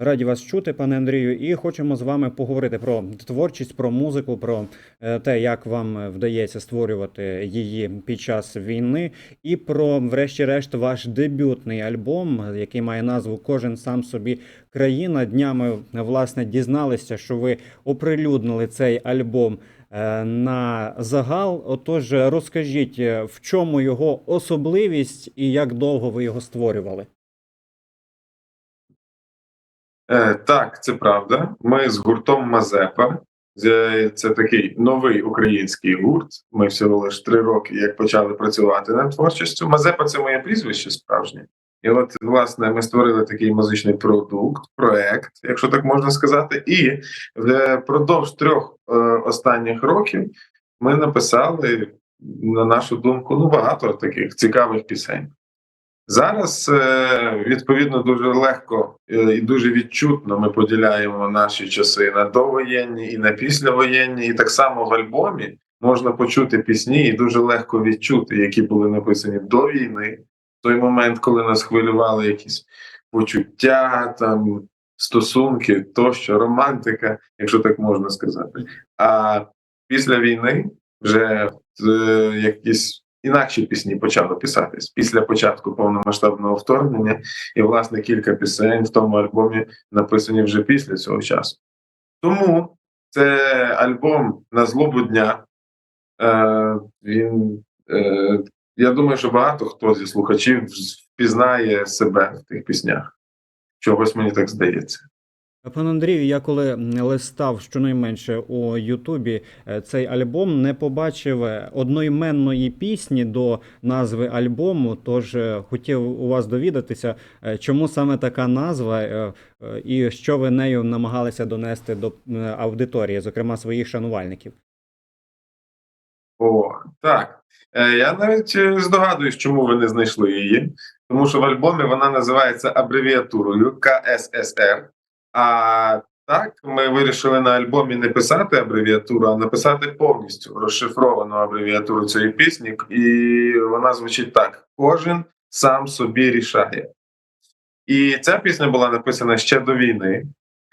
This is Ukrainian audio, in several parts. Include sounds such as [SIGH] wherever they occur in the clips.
Раді вас чути, пане Андрію, і хочемо з вами поговорити про творчість, про музику, про е, те, як вам вдається створювати її під час війни, і про, врешті-решт, ваш дебютний альбом, який має назву Кожен сам собі країна. Днями власне дізналися, що ви оприлюднили цей альбом е, на загал. Отож, розкажіть, е, в чому його особливість і як довго ви його створювали? Е, так, це правда. Ми з гуртом Мазепа. Це, такий новий український гурт. Ми всього лише три роки як почали працювати над творчістю. Мазепа це моє прізвище справжнє. І от, власне, ми створили такий музичний продукт, проект, якщо так можна сказати. І впродовж трьох е, останніх років ми написали, на нашу думку, ну багато таких цікавих пісень. Зараз е, відповідно дуже легко е, і дуже відчутно ми поділяємо наші часи на довоєнні і на післявоєнні. І так само в альбомі можна почути пісні і дуже легко відчути, які були написані до війни, в той момент, коли нас хвилювали якісь почуття, там стосунки, тощо, романтика, якщо так можна сказати. А після війни вже е, якісь інакші пісні почали писатись після початку повномасштабного вторгнення, і власне кілька пісень в тому альбомі написані вже після цього часу. Тому це альбом на злобу дня. Е, він, е, я думаю, що багато хто зі слухачів впізнає себе в тих піснях. Чогось мені так здається. Пане Андрію, я коли листав щонайменше у Ютубі е, цей альбом, не побачив е, одноіменної пісні до назви альбому. Тож е, хотів у вас довідатися, чому саме така назва, і що ви нею намагалися донести до аудиторії, зокрема своїх шанувальників. О, так. Я навіть здогадуюсь, чому ви не знайшли її, тому що в альбомі вона називається абревіатурою КССР. А так, ми вирішили на альбомі не писати абревіатуру, а написати повністю розшифровану абревіатуру цієї пісні, і вона звучить так: кожен сам собі рішає. І ця пісня була написана ще до війни.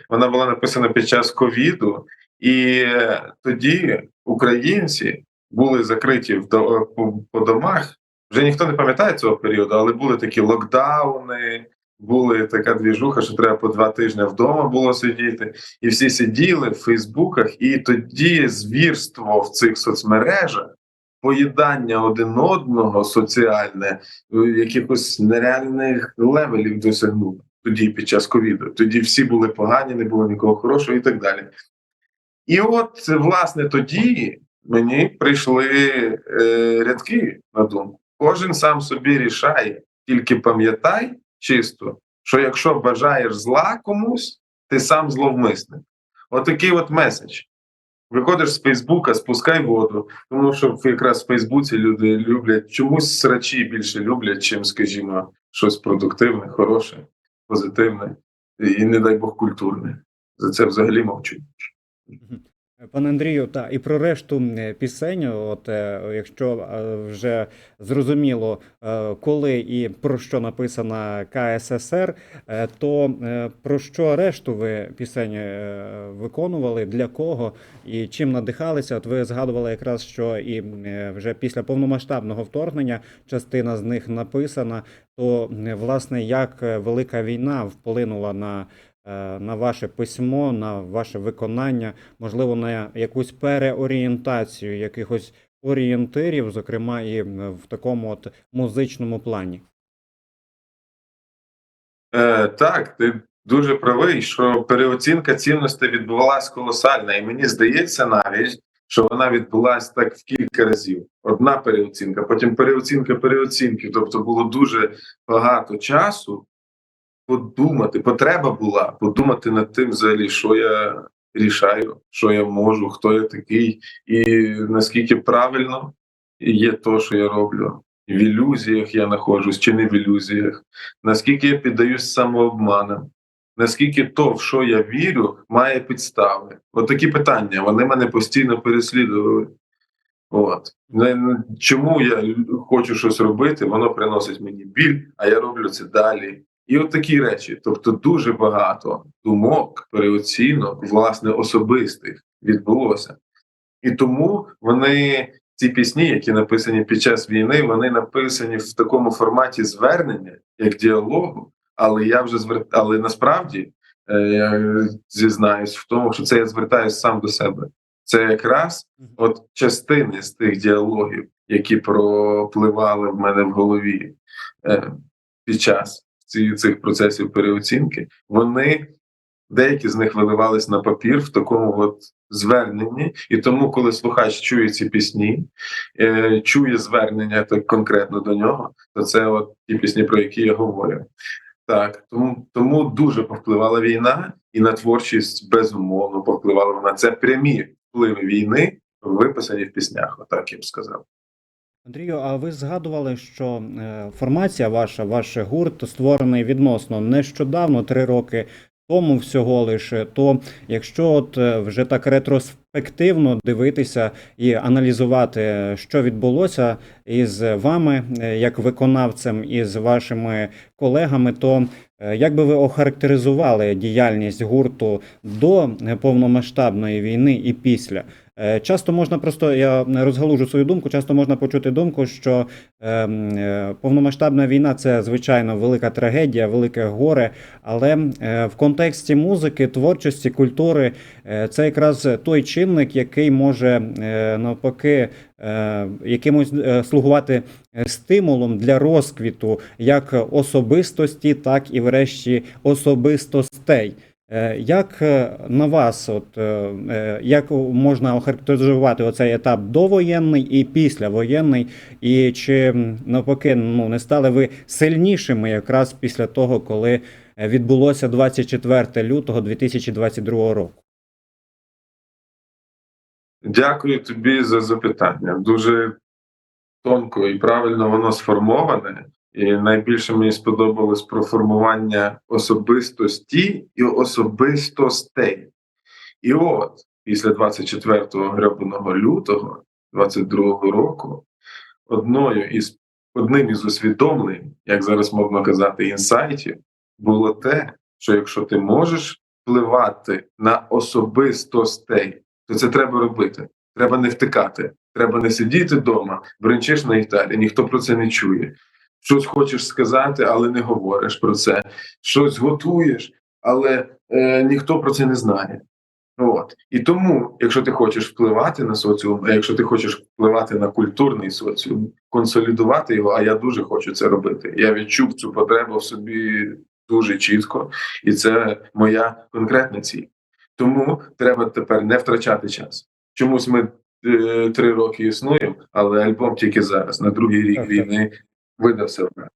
Вона була написана під час ковіду, і е, тоді українці були закриті по, по домах. Вже ніхто не пам'ятає цього періоду, але були такі локдауни, були така двіжуха, що треба по два тижні вдома було сидіти, і всі сиділи в Фейсбуках, і тоді звірство в цих соцмережах, поїдання один одного соціальне, е, якихось нереальних левелів досягнуло тоді під час ковіду. Тоді всі були погані, не було нікого хорошого і так далі. І от, власне, тоді мені прийшли е, рядки на думку. Кожен сам собі рішає, тільки пам'ятай чисто, що якщо бажаєш зла комусь, ти сам зловмисник. Отакий от меседж. Виходиш з Фейсбука, спускай воду, тому що якраз в Фейсбуці люди люблять чомусь срачі більше люблять, чим, скажімо, щось продуктивне, хороше, позитивне і, не дай Бог, культурне. За це взагалі мовчу. Пане Андрію, та і про решту пісень, от е, якщо е, вже зрозуміло, е, коли і про що написана КССР, то про що решту ви пісень виконували, для кого і чим надихалися? От ви згадували якраз, що і вже після повномасштабного вторгнення частина з них написана. То власне як велика війна вплинула на на ваше письмо, на ваше виконання, можливо, на якусь переорієнтацію якихось орієнтирів, зокрема і в такому от музичному плані. Е, так, ти дуже правий, що переоцінка цінностей відбувалась колосальна, і мені здається навіть, що вона відбулася так в кілька разів. Одна переоцінка, потім переоцінка переоцінки. Тобто було дуже багато часу подумати. Потреба була подумати над тим, взагалі, що я рішаю, що я можу, хто я такий, і наскільки правильно є то, що я роблю. В ілюзіях я знаходжусь чи не в ілюзіях, наскільки я піддаюсь самообманам, наскільки то, в що я вірю, має підстави. От такі питання, вони мене постійно переслідували. От. Чому я хочу щось робити, воно приносить мені біль, а я роблю це далі. І от такі речі. Тобто, дуже багато думок, переоцінок, власне, особистих відбулося. І тому вони, ці пісні, які написані під час війни, вони написані в такому форматі звернення, як діалогу. Але я вже звер... але насправді е, я зізнаюсь в тому, що це я звертаюся сам до себе. Це якраз от частини з тих діалогів, які пропливали в мене в голові е, під час ці, цих процесів переоцінки, вони деякі з них виливались на папір в такому от зверненні. І тому, коли слухач чує ці пісні, е, чує звернення так конкретно до нього, то це от ті пісні, про які я говорю. Так, тому, тому дуже повпливала війна, і на творчість безумовно повпливала вона. Це прямі впливи війни, виписані в піснях, отак я б сказав. Андрію, а ви згадували, що е, формація ваша, ваш гурт створений відносно нещодавно, три роки тому всього лише. То якщо от е, вже так ретроспективно дивитися і аналізувати, що відбулося із вами, е, як виконавцем, і з вашими колегами, то е, як би ви охарактеризували діяльність гурту до е, повномасштабної війни і після? Е, Часто можна просто я розгалужу свою думку. Часто можна почути думку, що е, е, повномасштабна війна це звичайно велика трагедія, велике горе. Але е, в контексті музики, творчості, культури це якраз той чинник, який може навпаки якимось слугувати стимулом для розквіту як особистості, так і врешті особистостей. Е, Як е, на вас, от е, як можна охарактеризувати оцей етап довоєнний і післявоєнний, і чи навпаки ну не стали ви сильнішими якраз після того, коли відбулося 24 лютого 2022 року? Дякую тобі за запитання. Дуже тонко і правильно воно сформоване. І найбільше мені сподобалось про формування особистості і особистостей. І от, після 24 гребаного лютого 22 року, одною із одним із усвідомлень, як зараз модно казати, інсайтів, було те, що якщо ти можеш впливати на особистостей, то це треба робити. Треба не втикати. Треба не сидіти вдома, бренчиш на гітарі, ніхто про це не чує. Щось хочеш сказати, але не говориш про це. Щось готуєш, але е, ніхто про це не знає. От. І тому, якщо ти хочеш впливати на соціум, а якщо ти хочеш впливати на культурний соціум, консолідувати його, а я дуже хочу це робити. Я відчув цю потребу в собі дуже чітко, і це моя конкретна ціль. Тому треба тепер не втрачати час. Чомусь ми е, три роки існуємо, але альбом тільки зараз, на другий рік війни, видав себе.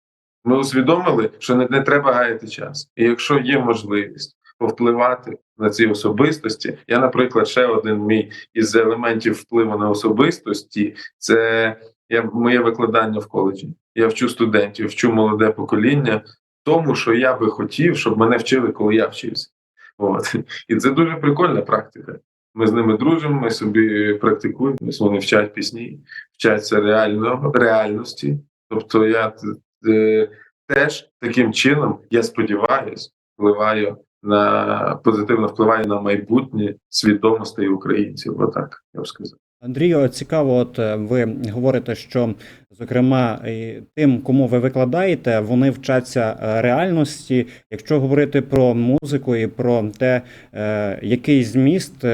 Ми усвідомили, що не, не треба гаяти час. І якщо є можливість повпливати на ці особистості, я, наприклад, ще один мій із елементів впливу на особистості це я, моє викладання в коледжі. Я вчу студентів, вчу молоде покоління тому, що я би хотів, щоб мене вчили, коли я вчився. От. І це дуже прикольна практика. Ми з ними дружимо, ми собі практикуємо, вони вчать пісні, вчаться реально, реальності. Тобто я е, теж таким чином, я сподіваюся, впливаю на позитивно впливаю на майбутнє свідомостей українців. Отак я б сказав. Андрію, цікаво, от е, ви говорите, що зокрема тим, кому ви викладаєте, вони вчаться е, реальності. Якщо говорити про музику і про те, е, який зміст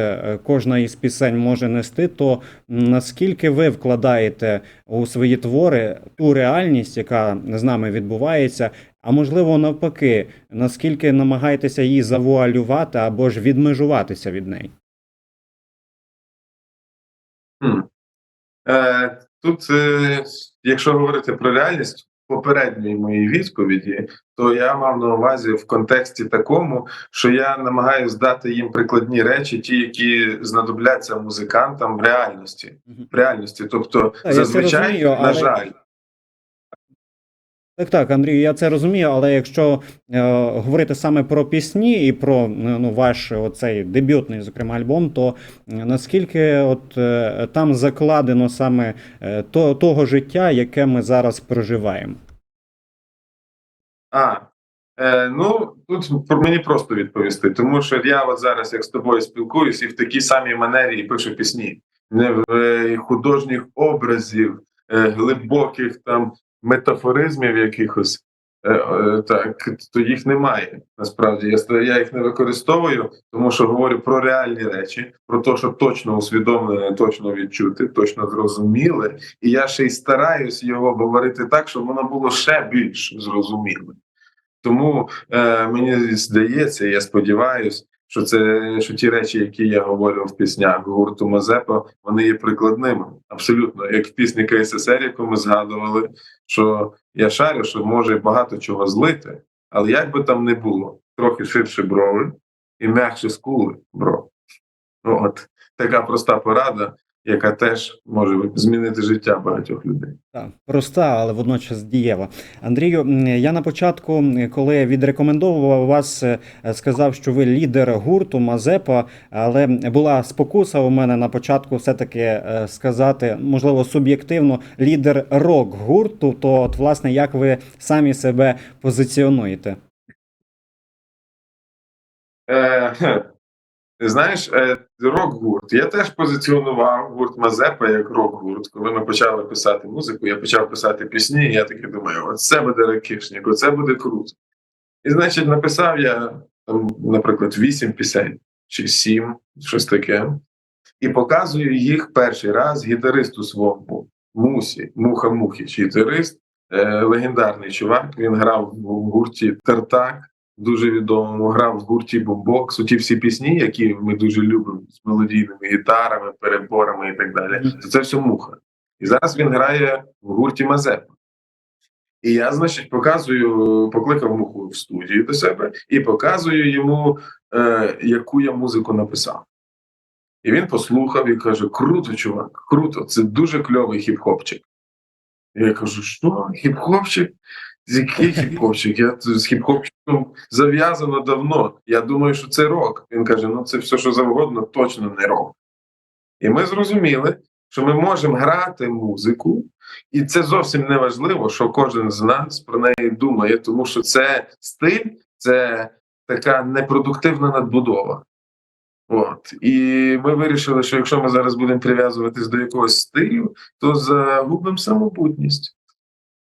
кожна із пісень може нести, то наскільки ви вкладаєте у свої твори ту реальність, яка з нами відбувається, а можливо навпаки, наскільки намагаєтеся її завуалювати або ж відмежуватися від неї? Е, тут, е, якщо говорити про реальність попередньої моєї відповіді, то я мав на увазі в контексті такому, що я намагаюся дати їм прикладні речі, ті, які знадобляться музикантам в реальності. В реальності, тобто, зазвичай, на жаль, Так, так, Андрію, я це розумію, але якщо е, говорити саме про пісні і про е, ну, ваш оцей дебютний, зокрема, альбом, то е, наскільки от е, там закладено саме е, то, того життя, яке ми зараз проживаємо? А, Е, ну тут мені просто відповісти, тому що я от зараз, як з тобою спілкуюсь, і в такій самій манері і пишу пісні, не в е, художніх образів, е, глибоких там метафоризмів якихось. Е, е, так, то їх немає. Насправді я я їх не використовую, тому що говорю про реальні речі, про те, що точно усвідомлене, точно відчути, точно зрозуміле. І я ще й стараюсь його говорити так, щоб воно було ще більш зрозуміле. Тому е, мені здається, я сподіваюся, що це що ті речі, які я говорю в піснях гурту Мазепа, вони є прикладними. Абсолютно, як в пісні КССР, яку ми згадували, що я шарю, що може багато чого злити, але як би там не було, трохи ширше брови і м'якше скули, бро. Ну, от така проста порада, яка теж може змінити життя багатьох людей. Так, проста, але водночас дієва. Андрію, я на початку, коли відрекомендовував вас, е, сказав, що ви лідер гурту Мазепа, але була спокуса у мене на початку все-таки е, сказати, можливо, суб'єктивно, лідер рок гурту. То, от, власне, як ви самі себе позиціонуєте? Е, знаєш, е, рок-гурт. Я теж позиціонував гурт Мазепа як рок-гурт. Коли ми почали писати музику, я почав писати пісні, і я таки думаю, оце буде ракишник, оце буде круто. І значить, написав я там, наприклад, вісім пісень чи сім, щось таке, і показую їх перший раз гітаристу своєму Мусі, Муха Мухіч, гітарист, е, легендарний чувак. Він грав в гурті Тартак дуже відомому, грав в гурті Бомбокс. Ті всі пісні, які ми дуже любимо з мелодійними гітарами, переборами і так далі. То це все муха. І зараз він грає в гурті Мазепа. І я, значить, показую, покликав муху в студію до себе і показую йому, е, яку я музику написав. І він послухав і каже: Круто, чувак, круто, це дуже кльовий хіп-хопчик. І я кажу, що хіп-хопчик? Який хіп-хопчик? Я з хіп-хопчиком зав'язано давно. Я думаю, що це рок. Він каже: ну це все, що завгодно, точно не рок. І ми зрозуміли, що ми можемо грати музику, і це зовсім не важливо, що кожен з нас про неї думає, тому що це стиль, це така непродуктивна надбудова. От. І ми вирішили, що якщо ми зараз будемо прив'язуватись до якогось стилю, то загубимо самобутність.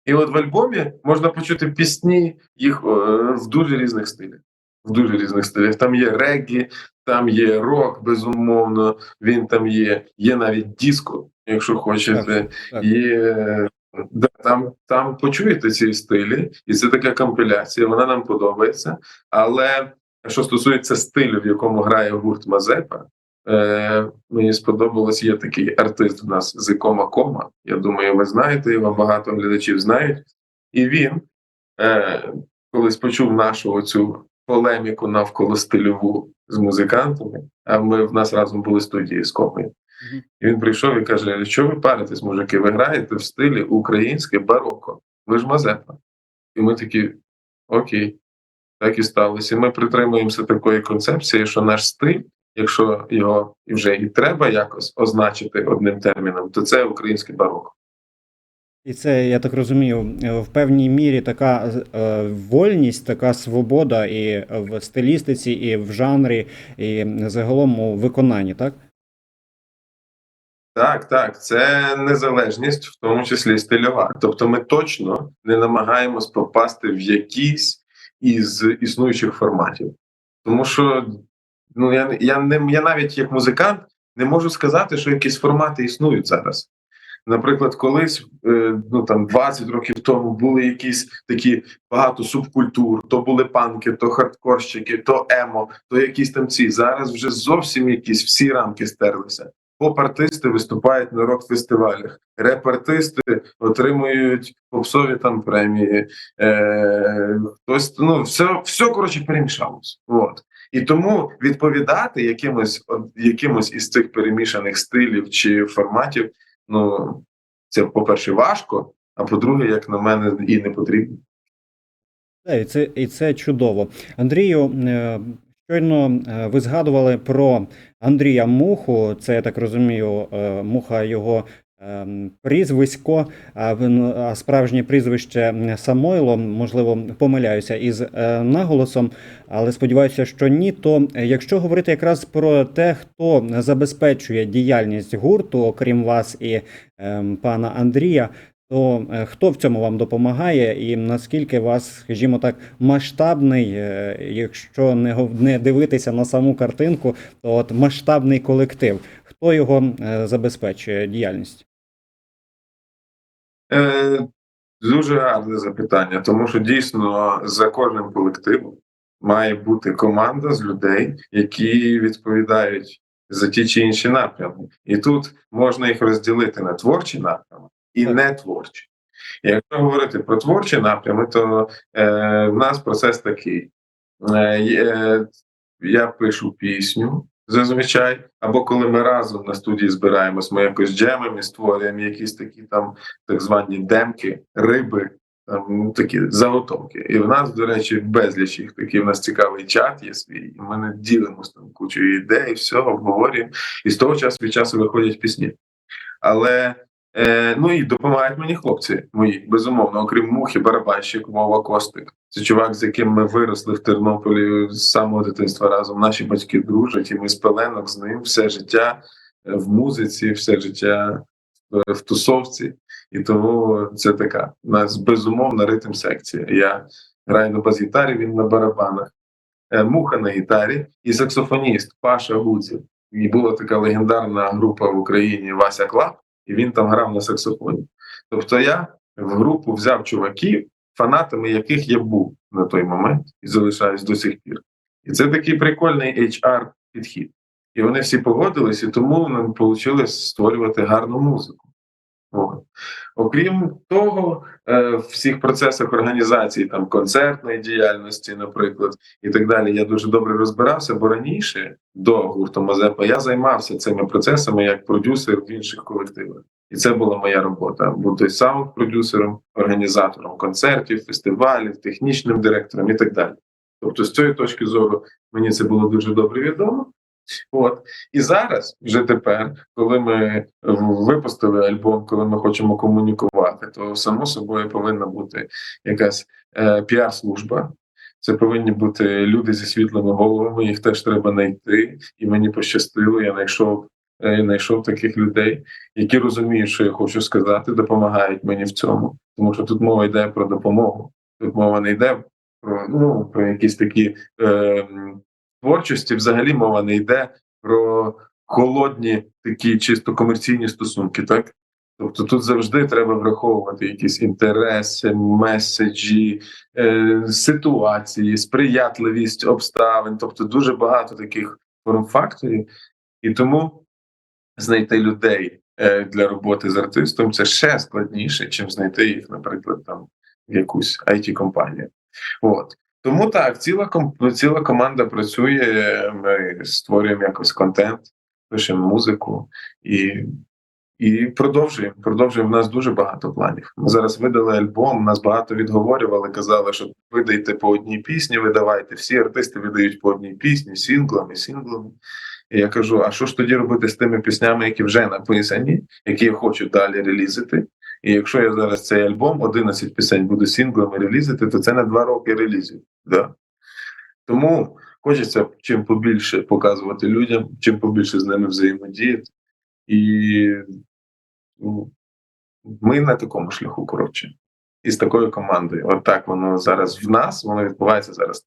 І от в альбомі можна почути пісні їх е, в дуже різних стилях. В дуже різних стилях. Там є реггі, там є рок, безумовно. Він там є, є навіть диско, якщо хочете. так. Є да, там, там почуєте ці стилі, і це така компіляція. Вона нам подобається. Але що стосується стилю, в якому грає гурт Мазепа, е, мені сподобалось, є такий артист у нас Зикома Кома. Я думаю, ви знаєте його, багато глядачів знають. І він е, колись почув нашу оцю полеміку навколо стильову з музикантами. А ми в нас разом були студії з Комою. І він прийшов і каже: що ви паритесь, мужики? Ви граєте в стилі українське бароко. Ви ж Мазепа. І ми такі окей, так і сталося. І ми притримуємося такої концепції, що наш стиль, якщо його вже і треба якось означити одним терміном, то це українське бароко. І це, я так розумію, е, в певній мірі така е, вольність, така свобода і в стилістиці, і в жанрі, і загалом у виконанні, так? Так, так, це незалежність, в тому числі стильова. Тобто, ми точно не намагаємось попасти в якийсь із існуючих форматів. Тому що ну я я не я навіть як музикант не можу сказати, що якісь формати існують зараз. Наприклад, колись е, ну там 20 років тому були якісь такі багато субкультур, то були панки, то хардкорщики, то емо, то якісь там ці. Зараз вже зовсім якісь всі рамки стерлися. Поп-артисти виступають на рок-фестивалях, реп-артисти отримують попсові там премії. Е, хтось ну все, все коротше перемішалось. От. І тому відповідати якимось якимось із цих перемішаних стилів чи форматів, ну це по-перше, важко, а по-друге, як на мене, і не потрібно. І це, і це чудово. Андрію, е, щойно е, ви згадували про Андрія Муху. Це, я так розумію, е, муха його ем, прізвисько, а справжнє прізвище Самойло, можливо, помиляюся із е, наголосом, але сподіваюся, що ні. То якщо говорити якраз про те, хто забезпечує діяльність гурту, окрім вас і ем, пана Андрія, то е, хто в цьому вам допомагає, і наскільки вас, скажімо так, масштабний, е, якщо не не дивитися на саму картинку, то от масштабний колектив, хто його е, забезпечує діяльність? Е, дуже гарне запитання, тому що дійсно за кожним колективом має бути команда з людей, які відповідають за ті чи інші напрями. І тут можна їх розділити на творчі напрями і не творчі. Якщо говорити про творчі напрями, то е, в нас процес такий: е, я пишу пісню зазвичай, або коли ми разом на студії збираємось, ми якось джемимо і створюємо якісь такі там так звані демки, риби, там ну, такі заготовки. І в нас, до речі, безліч їх такий. У нас цікавий чат є свій, і ми не ділимося там кучою ідей, все обговорюємо. І з того часу від часу виходять пісні. Але е, ну і допомагають мені хлопці мої, безумовно, окрім мухи, барабанщик Вова Костик. Це чувак, з яким ми виросли в Тернополі з самого дитинства разом. Наші батьки дружать, і ми з пеленок з ним все життя е, в музиці, все життя е, в тусовці. І тому це така. У нас безумовна ритм секція. Я граю на бас-гітарі, він на барабанах, Е, муха на гітарі і саксофоніст Паша Гудзів. І була така легендарна група в Україні Вася Клаб, і він там грав на саксофоні. Тобто я в групу взяв чуваків, фанатами яких я був на той момент і залишаюсь до сих пір. І це такий прикольний HR підхід. І вони всі погодились, і тому нам вийшло створювати гарну музику. От. Окрім того, е, в всіх процесах організації там концертної діяльності, наприклад, і так далі, я дуже добре розбирався, бо раніше до гурту Мазепа я займався цими процесами як продюсер в інших колективах. І це була моя робота. Бути саунд-продюсером, організатором концертів, фестивалів, технічним директором і так далі. Тобто, з цієї точки зору мені це було дуже добре відомо. От і зараз, вже тепер, коли ми випустили альбом, коли ми хочемо комунікувати, то само собою повинна бути якась е, піар-служба. Це повинні бути люди зі світлими головами, їх теж треба знайти. І мені пощастило, я знайшов, е, знайшов таких людей, які розуміють, що я хочу сказати, допомагають мені в цьому. Тому що тут мова йде про допомогу. Тут мова не йде про, ну, про якісь такі е, творчості, взагалі мова не йде про холодні такі чисто комерційні стосунки, так? Тобто тут завжди треба враховувати якісь інтереси, меседжі, е, ситуації, сприятливість обставин, тобто дуже багато таких форм-факторів. І тому знайти людей е, для роботи з артистом це ще складніше, чим знайти їх, наприклад, там в якусь it компанію От. Тому так, ціла ціла команда працює. Ми створюємо якось контент, пишемо музику і, і продовжуємо. Продовжуємо. У нас дуже багато планів. Ми зараз видали альбом. Нас багато відговорювали, казали, що видайте по одній пісні, видавайте. Всі артисти видають по одній пісні, сінглами, сінглами. І я кажу: а що ж тоді робити з тими піснями, які вже написані, які я хочу далі релізити? І якщо я зараз цей альбом 11 пісень буду сінглами релізити, то це на два роки релізів. Да? Тому хочеться чим побільше показувати людям, чим побільше з ними взаємодіяти. І ну, ми на такому шляху, коротше. І з такою командою. От так воно зараз в нас, воно відбувається зараз.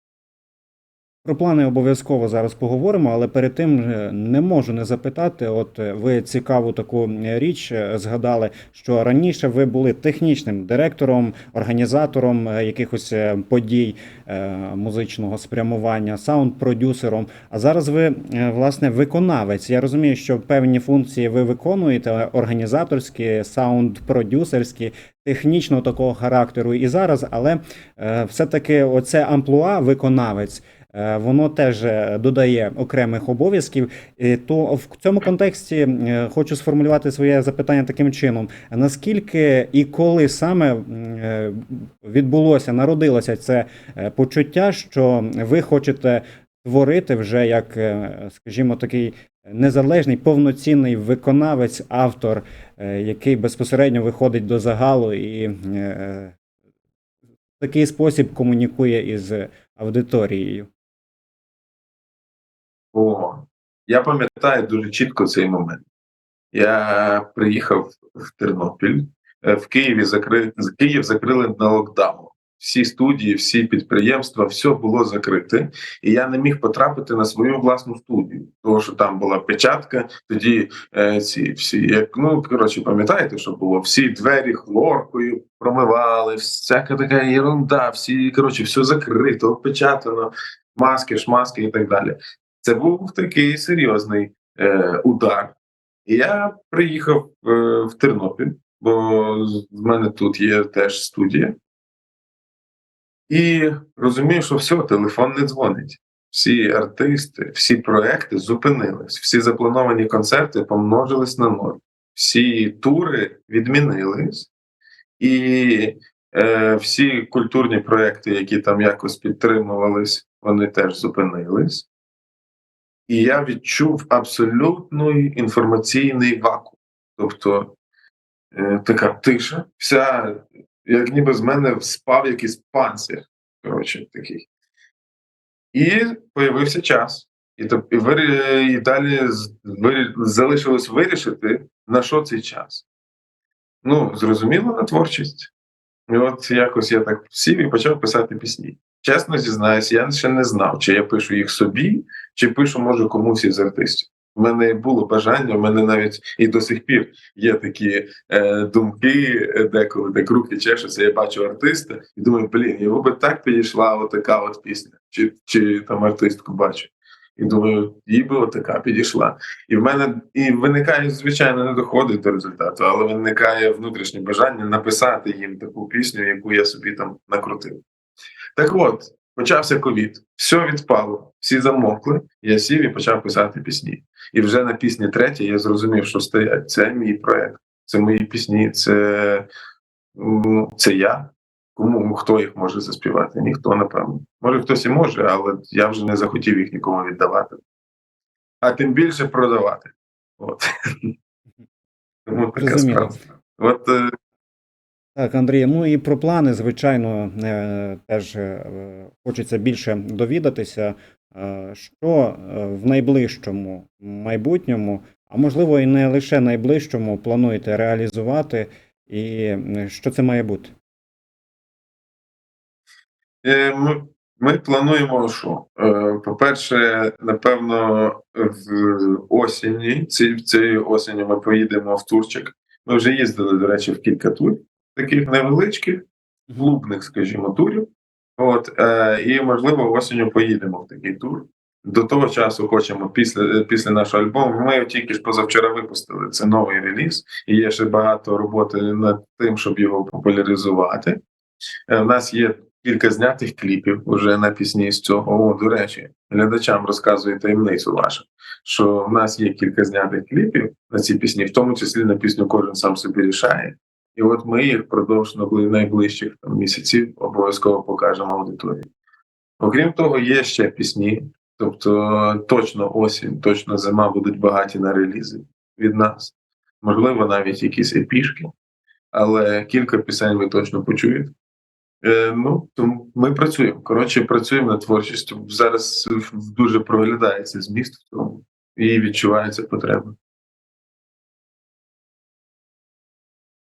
Про плани обов'язково зараз поговоримо, але перед тим е, не можу не запитати. От е, ви цікаву таку е, річ згадали, що раніше ви були технічним директором, організатором якихось подій музичного спрямування, саунд-продюсером. А зараз ви власне виконавець. Я розумію, що певні функції ви виконуєте організаторські, саунд-продюсерські. Технічного такого характеру і зараз, але е, все-таки оце амплуа виконавець Воно теж е, додає окремих обов'язків. І То в цьому контексті е, хочу сформулювати своє запитання таким чином: наскільки і коли саме е, відбулося, народилося це е, почуття, що ви хочете творити вже як, е, скажімо, такий незалежний повноцінний виконавець, автор, е, який безпосередньо виходить до загалу і е, в такий спосіб комунікує із аудиторією. О, я пам'ятаю дуже чітко цей момент. Я приїхав в Тернопіль, е, в Києві закри... Київ закрили на локдаун. Всі студії, всі підприємства, все було закрите, і я не міг потрапити на свою власну студію, тому що там була печатка. Тоді е, ці всі, як ну коротше, пам'ятаєте, що було? Всі двері хлоркою промивали, всяка така ерунда, всі коротше, все закрито, опечатано, маски, шмаски і так далі. Це був такий серйозний е, удар. Я приїхав е, в Тернопіль, бо в мене тут є теж студія. І розумію, що все, телефон не дзвонить. Всі артисти, всі проекти зупинились, всі заплановані концерти помножились на ноль, всі тури відмінились, і е, всі культурні проекти, які там якось підтримувались, вони теж зупинились. І я відчув абсолютний інформаційний вакуум. Тобто е, така тиша, вся, як ніби з мене спав якийсь панцир. Коротше, такий. І появився час. І, то, і, і далі вирі- залишилось вирішити, на що цей час. Ну, зрозуміло, на творчість. І от якось я так сів і почав писати пісні. Чесно зізнаюсь, я ще не знав, чи я пишу їх собі, чи пишу, може, комусь із артистів. У мене було бажання, у мене навіть і до сих пір є такі е, думки, е, деколи так руки чешуться, я бачу артиста і думаю, блін, його би так підійшла отака от пісня, чи, чи там артистку бачу. І думаю, їй би отака підійшла. І в мене і виникає, звичайно, не доходить до результату, але виникає внутрішнє бажання написати їм таку пісню, яку я собі там накрутив. Так от, почався ковід, все відпало, всі замокли. Я сів і почав писати пісні. І вже на пісні третій я зрозумів, що стоять. Це мій проект, це мої пісні, це, це я. Кому хто їх може заспівати? Ніхто, напевно. Може, хтось і може, але я вже не захотів їх нікому віддавати. А тим більше продавати. От. [LAUGHS] Тому така справа. От е, Так, Андрій, ну і про плани, звичайно, е, теж е, хочеться більше довідатися, е, що в найближчому майбутньому, а можливо і не лише найближчому, плануєте реалізувати, і що це має бути? Ми, ми плануємо, що по-перше, напевно, в осені, ці, цієї осені ми поїдемо в Турчик. Ми вже їздили, до речі, в кілька турів, таких невеличких, клубних, скажімо, турів. От, е, і, можливо, осінню поїдемо в такий тур. До того часу хочемо після, після нашого альбому. Ми тільки ж позавчора випустили. Це новий реліз, і є ще багато роботи над тим, щоб його популяризувати. Е, У нас є кілька знятих кліпів уже на пісні з цього. О, до речі, глядачам розказую таємницю вашу, що в нас є кілька знятих кліпів на ці пісні, в тому числі на пісню Кожен сам собі рішає. І от ми їх впродовж найближчих там, місяців обов'язково покажемо аудиторії. Окрім того, є ще пісні, тобто точно осінь, точно зима будуть багаті на релізи від нас. Можливо, навіть якісь епішки, але кілька пісень ви точно почуєте. Е, ну, тому ми працюємо. Коротше, працюємо над творчістю. Зараз дуже проглядається зміст в цьому і відчувається потреба.